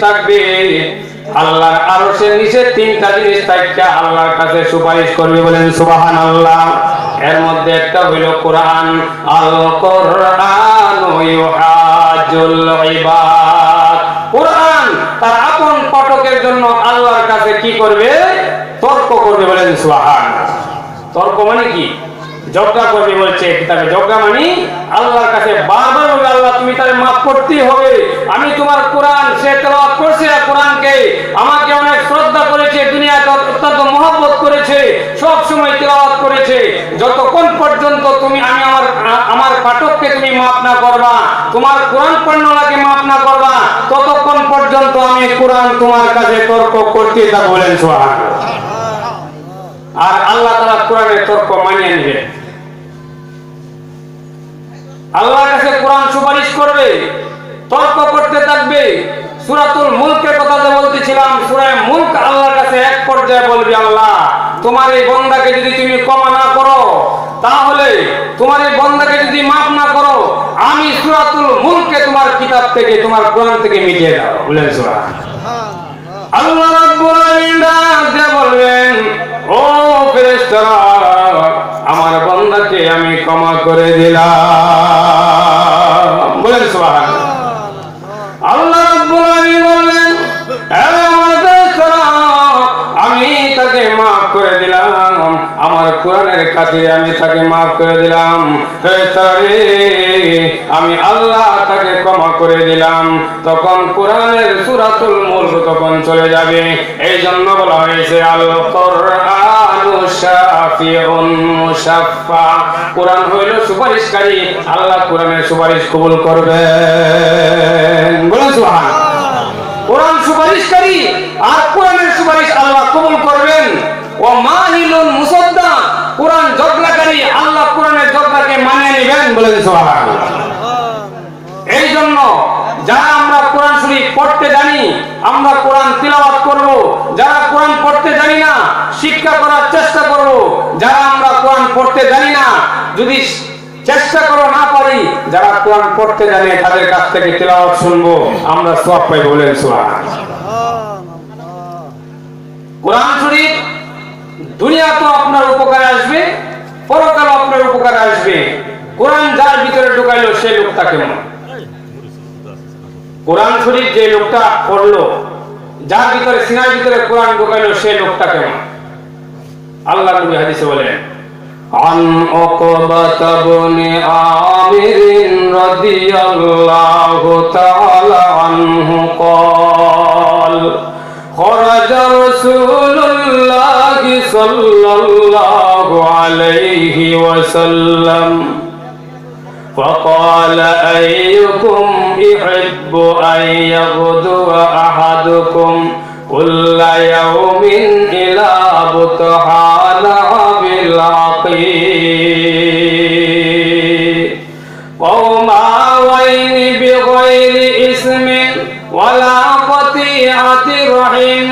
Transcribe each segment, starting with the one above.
থাকবে। আল্লাহর আরশের নিচে তিনটা জিনিস থাকবে। আল্লাহর কাছে সুপারিশ করবে বলেন সুবাহান আল্লাহ এর মধ্যে একটা হইল কোরআন। আল কোরআন ইউহাজুল ইবাদ। কোরআন তার আপন পাঠকের জন্য আল্লাহর কাছে কি করবে? তর্ক করবে বলেন সুবহান তর্ক মানে কি? যজ্ঞা করবে বলছে কিতাবে যজ্ঞা মানে আল্লাহর কাছে বারবার বলবে, আল্লাহ, তুমি তারে মাফ করতেই হবে। আমি তোমার কোরআন, সে তেলাওয়াত করছে না কোরআনকে। আমাকে অনেক শ্রদ্ধা করেছে, দুনিয়াতে অত্যন্ত মহব্বত করেছে, সব সময় তেলাওয়াত করেছে। যতক্ষণ পর্যন্ত তুমি, আমি আমার আমার পাঠককে তুমি মাফ না করবা, তোমার কোরআন পণ্যলাকে মাফ না করবা, ততক্ষণ পর্যন্ত আমি কোরআন তোমার কাছে তর্ক করতে তা বলেন সোহান আর আল্লাহ তারা কোরআনের তর্ক মানিয়ে নেবে। করবে তর্ক করতে থাকবে। সুরাতুল মুলকের কথা যে বলতেছিলাম, সুরায় মুলক আল্লাহর কাছে এক পর্যায়ে বলবে আল্লাহ, তোমার এই বন্দাকে যদি তুমি ক্ষমা না করো, তাহলে তোমার এই বন্দাকে যদি মাফ না করো, আমি সুরাতুল মুলকে তোমার কিতাব থেকে, তোমার কোরআন থেকে মিটিয়ে দাও। বলেন সুরা আল্লাহ রাব্বুল আলামিন দিয়ে বলবেন, ও ফেরেশতারা, আমার বান্দাকে আমি ক্ষমা করে দিলাম। খাতিরে আমি তাকে মাফ করে দিলাম। আমি আল্লাহ তাকে ক্ষমা করে দিলাম। তখন কোরআনের সূরাতুল মুলক তখন চলে যাবে। এই জন্য বলা হয়েছে কোরআনু হইল সুপারিশকারী আল্লাহ কোরআনের সুপারিশ কবুল করবেন বলেন সুবহান কোরআন সুপারিশকারী আর কোরআনের সুপারিশ আল্লাহ কবুল করবেন। ও মাহিলুন মুসাদ্দা কোরআন জগলাকারী আল্লাহ কোরআনের জগলাকে মানিয়ে নেবেন বলেন সুবহান এই জন্য যারা আমরা কোরআন শরীফ পড়তে জানি, আমরা কোরআন তিলাওয়াত করব। যারা কোরআন পড়তে জানি না, শিক্ষা করার চেষ্টা করব। যারা আমরা কোরআন পড়তে জানি না, যদি চেষ্টা করো না পারি, যারা কোরআন পড়তে জানে, তাদের কাছ থেকে তিলাওয়াত শুনব, আমরা সব পাই বলেন সোয়া কোরআন শরীফ দুনিয়া তো আপনার উপকারে আসবে পরকাল আপনার উপকারে আসবে কোরআন যার ভিতরে ঢুকাইলো সেই লোকটা কেমন কোরআন শরীফ যে লোকটা পড়লো যার ভিতরে সিনার ভিতরে কোরআন ঢুকাইলো সেই লোকটা কেমন আল্লাহ নবী হাদিসে বলেন عن عقبة بن عامر رضي الله تعالى عنه قال خرج رسول الله صلى الله عليه وسلم فقال أيكم يحب أن يغدو أحدكم كل يوم إلى بطحان بالعقيق قطيعة رحم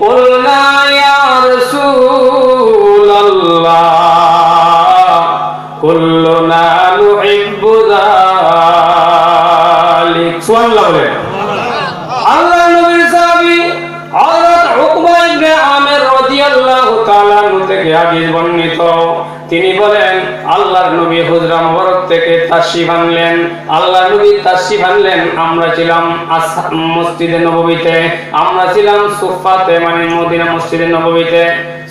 قلنا يا رسول الله كلنا نحب ذلك سبحان الله বলেন আল্লাহ নবীর সাহাবী হযরত উকবা ইবনে আমির রাদিয়াল্লাহু তাআলা আনহু থেকে হাদিস বর্ণিত তিনি বলেন আল্লাহর নবী হুজরা মুবারক থেকে তাশরিফ আনলেন আল্লাহর নবী তাশরিফ আনলেন আমরা ছিলাম মসজিদে নববীতে। আমরা ছিলাম সুফাতে মানে মদিনা মসজিদে নববীতে।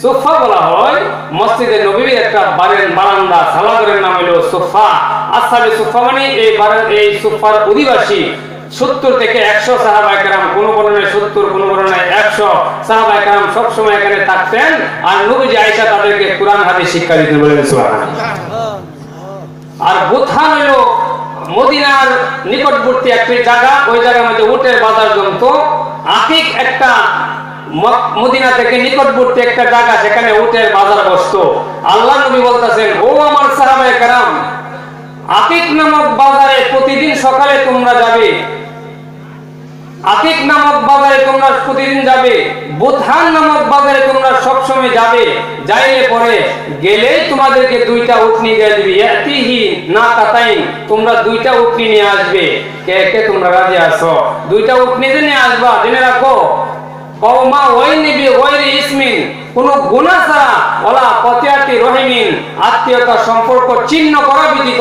সুফা বলা হয় মসজিদে নবীর একটা বারেন বারান্দা সালাগরের নাম হলো সুফা আসাবে সুফা মানে এই বারান এই সুফার অধিবাসী। সত্তর থেকে একশো সাহাবা একরাম কোন বর্ণনায় সত্তর, কোন বর্ণনায় একশো সাহাবা একরাম সবসময় এখানে থাকতেন। আর নবীজি আয়েশা তাদেরকে কোরআন হাতে শিক্ষা দিতে বলেন সুবহানাল্লাহ। আর বোথান হইল মদিনার নিকটবর্তী একটি জায়গা। ওই জায়গার মধ্যে উটের বাজার জমত। আকিক একটা মদিনা থেকে নিকটবর্তী একটা জায়গা, সেখানে উটের বাজার বসত। আল্লাহ নবী বলতেছেন, ও আমার সাহাবায়ে কারাম, আকিক নামক বাজারে প্রতিদিন সকালে তোমরা যাবে। আকিক নামক বাজারে তোমরা প্রতিদিন যাবে, বুধান নামক বাজারে তোমরা সবসময় যাবে, যাইলে পরে গেলে তোমাদেরকে দুইটা উটনি দিয়ে দিবি। ইয়াতিহি না কাতাইন, তোমরা দুইটা উটনি নিয়ে আসবে। কে কে তোমরা রাজি আসো দুইটা উটনি নিয়ে আসবা, জেনে রাখো। কওমা ওয়াইনিবি ওয়াইরি ইসমিন কোন গুনাহ ছাড়া ওলা পতিয়াতি রহিমিন আত্মীয়তা সম্পর্ক চিহ্ন করা ব্যতীত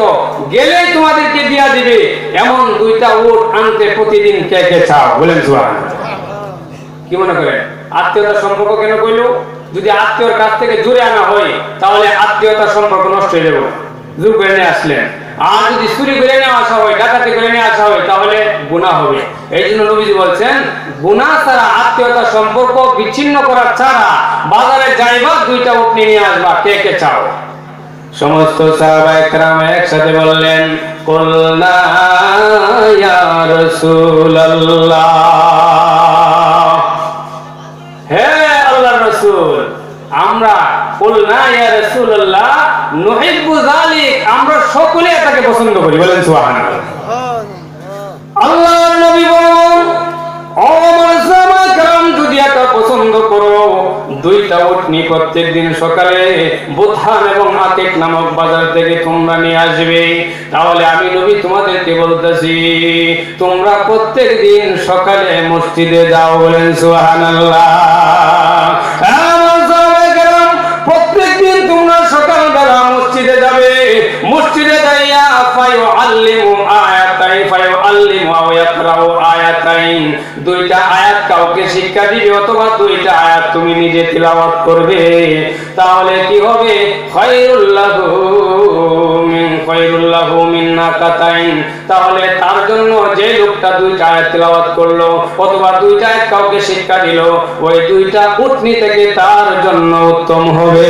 গেলেই তোমাদেরকে দিয়া দিবে। এমন দুইটা উট আনতে প্রতিদিন কে কে চাও বলেন সুবহানাল্লাহ। কি মনে করেন? আত্মীয়তার সম্পর্ক কেন কইলো? যদি আত্মীয়র কাছ থেকে জুড়ে আনা হয়, তাহলে আত্মীয়তার সম্পর্ক নষ্ট হয়ে যাবে। জোর করে নিয়ে আসলেন। আর যদি চুরি করে নিয়ে আসা হয়, ডাকাতি করে নিয়ে আসা হয়, তাহলে গুণা হবে। এই জন্য নবীজি বলছেন গুণা ছাড়া আত্মীয়তার সম্পর্ক বিচ্ছিন্ন করার ছাড়া বাজারে যাইবা, দুইটা উঠনি নিয়ে আসবা, কে কে চাও? সমস্ত সাহাবা একরাম একসাথে বললেন ইয়া রাসূলুল্লাহ। আমরা ইয়া রাসূলুল্লাহ নুহিব্বু যালিক, আমরা সকলে এটাকে পছন্দ করি, বলেন সুবহানাল্লাহ। আল্লাহর নবী বলেন, ও যদি এটা পছন্দ করো, দুইটা উটনি প্রত্যেক দিন সকালে বুথান এবং আতেক নামক বাজার থেকে তোমরা নিয়ে আসবে। তাহলে আমি নবী তোমাদেরকে বলতেছি, তোমরা প্রত্যেক দিন সকালে মসজিদে যাও, বলেন সুবহানাল্লাহ। হ্যাঁ, সকালবেলা মসজিদে যাবে। মসজিদে ফায়ু আল্লিমু আয়াতাই ফায়ু আল্লিমু আও ইয়াকরাউ দুইটা আয়াত কাউকে শিক্ষা দিবে অথবা দুইটা আয়াত তুমি নিজে করবে। তাহলে কি হবে? খায়রুল লাহু মিন খায়রুল লাহু মিন নাকাতাইন। তাহলে তার জন্য যে লোকটা দুইটা আয়াত তিলাওয়াত করল অথবা দুইটা আয়াত কাউকে শিক্ষা দিল, ওই দুইটা উটনি থেকে তার জন্য উত্তম হবে।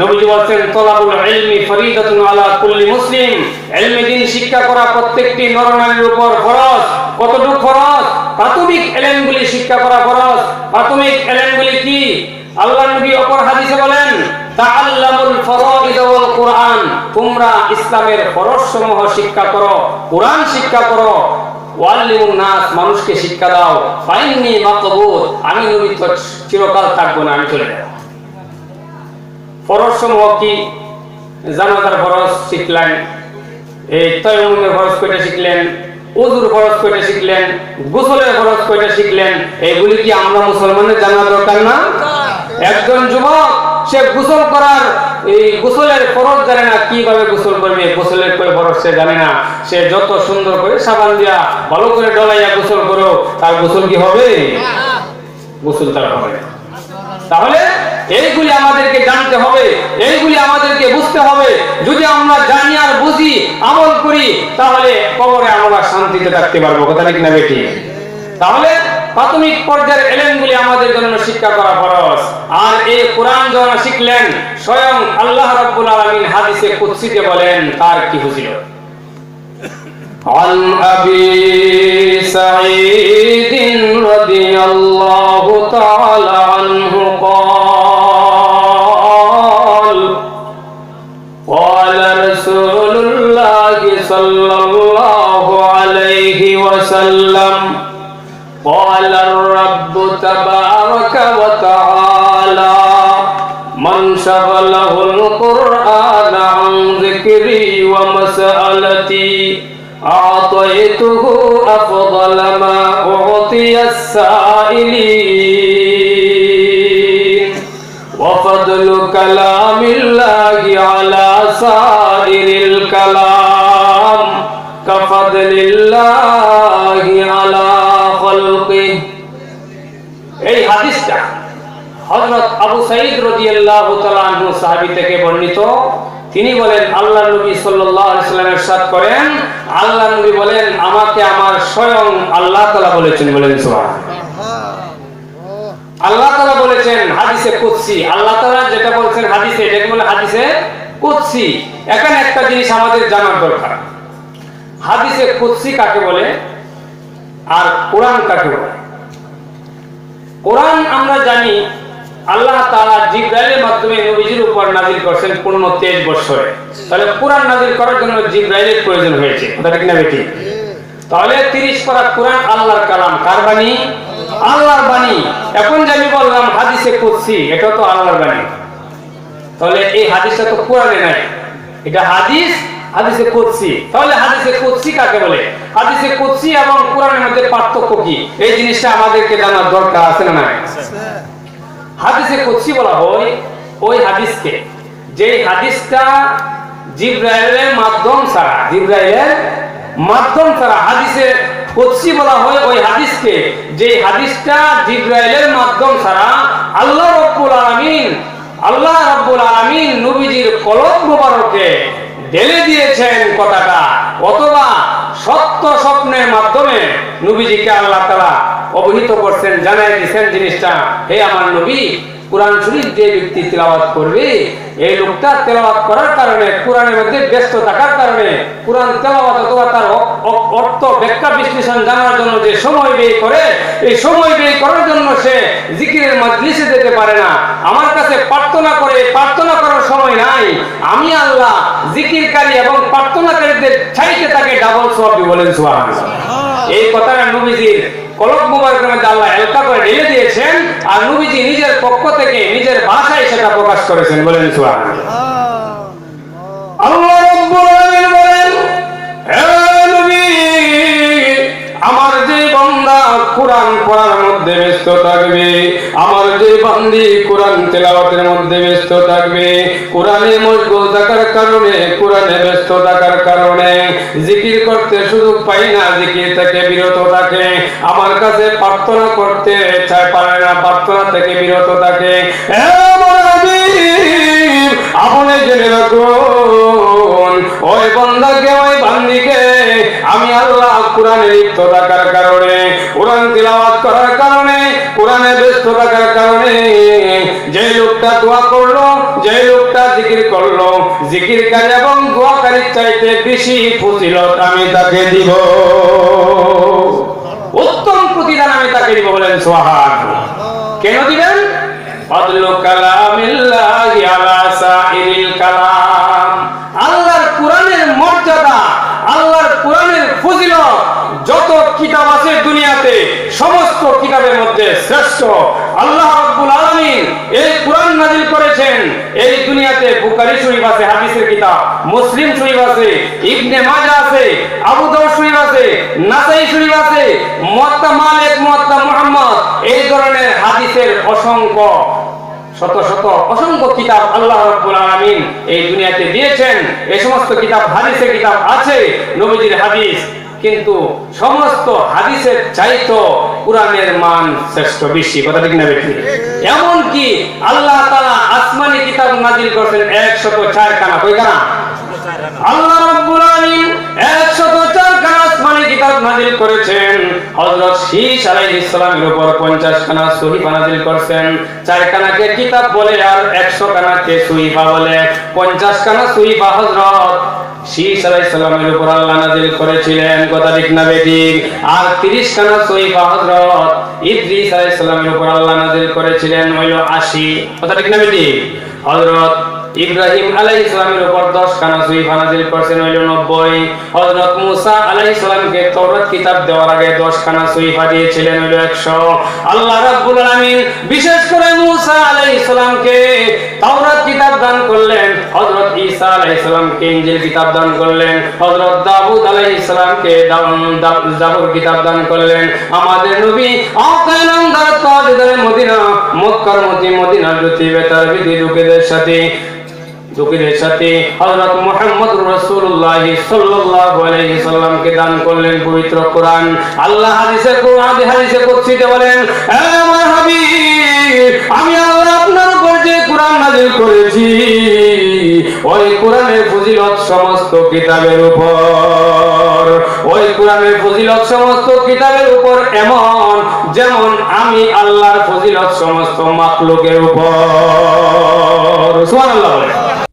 নবীজি বলছেন, তলাবুল ইলমি ফরিদাতুন আলা কুল্লি মুসলিম। শিক্ষা করা প্রত্যেকটি নরনারীর উপর ফরজ। কতটুকু ফরজ? প্রাথমিক শিক্ষা করা ফরজ। প্রাথমিক কি? আল্লাহ নবী অপর হাদিসে বলেন, তাআল্লামুল ফরাইদ ওয়াল কুরআন। তোমরা ইসলামের ফরজ সমূহ শিক্ষা করো, কোরআন শিক্ষা করো। ওয়াল্লিমুন নাস, মানুষকে শিক্ষা দাও। ফাইন্নি মাকবুত, আমি নবী চিরকাল থাকব না, আমি চলে যাব। ফরজ সমূহ কি? জানাজার ফরজ শিখলেন এই তয়মুমের ফরজ কয়টা শিখলেন উজুর ফরজ কয়টা শিখলেন গোসলের ফরজ কয়টা শিখলেন এগুলি কি আমরা মুসলমানের জানা দরকার না? একজন যুবক সে গোসল করার এই গোসলের ফরজ জানে না কীভাবে গোসল করবে গোসলের করে ফরজ সে জানে না। সে যত সুন্দর করে সাবান দিয়া ভালো করে ডলাইয়া গোসল করো তার গোসল কি হবে? গোসল তার হবে। তাহলে এইগুলি আমাদেরকে জানতে হবে এইগুলি আমাদেরকে বুঝতে হবে যদি আমরা জানি আর বুঝি আমল করি তাহলে কবরে আমরা শান্তিতে থাকতে পারবো কথা নাকি না বেটি তাহলে প্রাথমিক পর্যায়ের এলেমগুলি আমাদের জন্য শিক্ষা করা ফরজ আর এই কোরআন যখন শিখলেন স্বয়ং আল্লাহ রাব্বুল আলামিন হাদিসে কুদসিতে বলেন তার কি হুজিল عن أبي سعيد رضي الله تعالى عنه قال الله عليه وسلم قال الرب تبارك وتعالى من شغله القرآن عن ذكري ومسألتي أعطيته أفضل ما أعطي السائلين এই হাদিসটা হযরত আবু সাঈদ রাদিয়াল্লাহু তাআলা আনহু থেকে বর্ণিত। তিনি বলেন, আল্লাহ নবী সাল্লাল্লাহু সাথ করেন, আল্লাহ নবী বলেন, আমাকে আমার স্বয়ং আল্লাহ তালা বলেছেন। বলেন আল্লাহ তালা বলেছেন, হাদিসে কুৎসি আল্লাহ তালা যেটা বলছেন হাদিসে, এটাকে বলে হাদিসে কুৎসি এখানে একটা জিনিস আমাদের জানার দরকার। হাদিসে কুদসি কাকে বলে? আর কোরআন কাকে বলে? কোরআন আমরা জানি আল্লাহ তাআলা জিব্রাইলের মাধ্যমে নবীজির উপর নাজিল করছেন পূর্ণ তেইশ বছরে। তাহলে কোরআন নাজিল করার জন্য জিব্রাইলের প্রয়োজন হয়েছে। কথাটা কিনা বেটি তাহলে তিরিশ পারা কোরআন আল্লাহর কালাম। কার বাণী? আল্লাহর বাণী। এখন যে আমি বললাম হাদিসে কুদসি এটা তো আল্লাহর বাণী। তাহলে এই হাদিসটা তো কোরআনে নাই। এটা হাদিস হাদিসে কুদসি। তাহলে হাদিসে কুদসি কাকে বলে? হাদিসে কুদসি এবং কোরআনের মধ্যে পার্থক্য কি? এই জিনিসটা আমাদেরকে জানার দরকার আছে না নাই? হাদিসে কুদসি বলা হয় ওই হাদিসকে যে হাদিসটা জিব্রাইলের মাধ্যম ছাড়া, জিব্রাইলের মাধ্যম ছাড়া হাদিসে কুদসি বলা হয় ওই হাদিসকে যে হাদিসটা জিব্রাইলের মাধ্যম ছাড়া আল্লাহ রাব্বুল আলামিন, আল্লাহ রাব্বুল আলামিন নবীজির কলম মুবারকে ঢেলে দিয়েছেন কথাটা অথবা সত্য স্বপ্নের মাধ্যমে নবীজিকে আল্লাহ তাআলা অবহিত করছেন, জানাই দিয়েছেন জিনিসটা। হে আমার নবী, কোরআন শরীফ যে ব্যক্তি তেলাওয়াত করবে, এই লোকটা তেলাওয়াত করার কারণে, কোরআনের মধ্যে ব্যস্ত থাকার কারণে, কোরআন তেলাওয়াত অথবা তার অর্থ ব্যাখ্যা বিশ্লেষণ জানার জন্য যে সময় ব্যয় করে, এই সময় ব্যয় করার জন্য সে জিকিরের মাজলিসে যেতে পারে না। আমার কাছে প্রার্থনা করে, প্রার্থনা করার সময় নাই। আমি আল্লাহ জিকিরকারী এবং প্রার্থনাকারীদের চাইতে তাকে ডাবল সোয়াবি বলেন সুবহানাল্লাহ। এই কথাটা নবীজির কলক মুবারকের মধ্যে আল্লাহ এলকা করে ঢেলে দিয়েছেন আর নবীজি নিজের পক্ষ থেকে নিজের ভাষায় সেটা প্রকাশ করেছেন। বলেন সুবহানাল্লাহ। আল্লাহ। রাব্বুল আলামিন বলেন কোরআন পড়ার মধ্যে ব্যস্ত থাকবে। আমার যে বান্দি কোরআন তেলাওয়াতের মধ্যে ব্যস্ত থাকবে, কোরআনে মশগুল থাকার কারণে, কোরআনে ব্যস্ত থাকার কারণে জিকির করতে সুযোগ পাই না, জিকির থেকে বিরত থাকে। আমার কাছে প্রার্থনা করতে চায়, পারে না, প্রার্থনা থেকে বিরত থাকে। আপনি জেনে রাখুন ওই ওই বান্দিকে আমি আল্লাহ কোরআনে লিপ্ত থাকার কারণে, কোরআন তিলাওয়াত করার কারণে কোরআনে ব্যস্ত থাকার কারণে, যে লোকটা দোয়া করল, যে লোকটা জিকির করল এবং দোয়াকারীর চাইতে বেশি আমি তাকে দিব। উত্তম প্রতিদান আমি তাকে দিব বলেন সোহাগ কেন দিবেন? কালামিল্লাহি আলা সাইরিল কালাম আল্লাহর কোরআনের মর্যাদা আল্লাহর কোরআনের ফজিলত যত কিতাব আছে দুনিয়াতে, সমস্ত কিতাবের মধ্যে শ্রেষ্ঠ। আল্লাহ রাব্বুল আলামিন এই কোরআন নাযিল করেছেন। এই দুনিয়াতে বুখারী শরীফ আছে, হাদিসের কিতাব, মুসলিম শরীফ আছে, ইবনে মাজাহ আছে, আবু দাউদ শরীফ আছে, নাসাই শরীফ আছে, মুয়াত্তা মালিক, মুয়াত্তা মুহাম্মদ, এই ধরনের হাদিসের অসংখ্য, শত শত অসংখ্য কিতাব আল্লাহ রাব্বুল আলামিন এই দুনিয়াতে দিয়েছেন। এই সমস্ত কিতাব, হাদিসের কিতাব আছে, নবীজির হাদিস কিন্তু সমস্ত হাদিসের চাইতো কোরআনের মান শ্রেষ্ঠ বেশি। কথা ঠিক না বেশি এমনকি আল্লাহ তালা আসমানি কিতাব নাজিল করেছেন 104 খানা কই খানা আল্লাহ রাব্বুল আলামিন 104 খানা আসমানি কিতাব নাজিল করেছেন। হযরত শীশ আলাইহিস সালামের উপর 50 খানা সহিফা নাজিল করেছেন। চার খানাকে কিতাব বলে আর 100 খানাকে সহিফা বলে। 50 খানা সহিফা হযরত শীশ আলাইহিস উপর আল্লাহ নাজিল করেছিলেন। কথা ঠিক না বেঠিক? আর 30 খানা সহিফা হযরত ইদ্রিস আলাইহিস সালামের উপর আল্লাহ নাজিল করেছিলেন। হইল 80 কথা না বেঠিক? হযরত ইব্রাহিম আলাইহিস সালামের উপর 10 খানা সহিফা নাযিল করেছেন, হইল 90 হযরত মুসা আলাইহিস সালামকে তাওরাত কিতাব দেওয়ার আগে 10 খানা সহিফা দিয়েছিলেন হইল 100 আল্লাহ রাব্বুল আলামিন বিশেষ করে মুসা আলাইহিস সালামকে তাওরাত কিতাব দান করলেন, হযরত ঈসা আলাইহিস সালামকে ইনজিল কিতাব দান করলেন, হযরত দাউদ আলাইহিস সালামকে জাবুর কিতাব দান করলেন। আমাদের নবী আকাইলাম দার তাজদার মদিনা, মক্কার মধ্যে মদিনার জ্যোতি বেতার বিধি লোকেদের সাথে লোকেদের সাথে হযরত মুহাম্মদ রাসূলুল্লাহ সাল্লাল্লাহু আলাইহি সাল্লামকে দান করলেন পবিত্র কোরআন আল্লাহ হাদিসে কোরআন হাদিসে কুদসিতে বলেন হে আমার হাবিব, আমি আল্লাহ আপনার উপর যে কোরআন নাযিল করেছি, ওই কোরআনের ফজিলত সমস্ত কিতাবের উপর, ওই কোরআনের ফজিলত সমস্ত কিতাবের উপর এমন যেমন আমি আল্লাহর ফজিলত সমস্ত মাকলুকের উপর সুবহানাল্লাহ।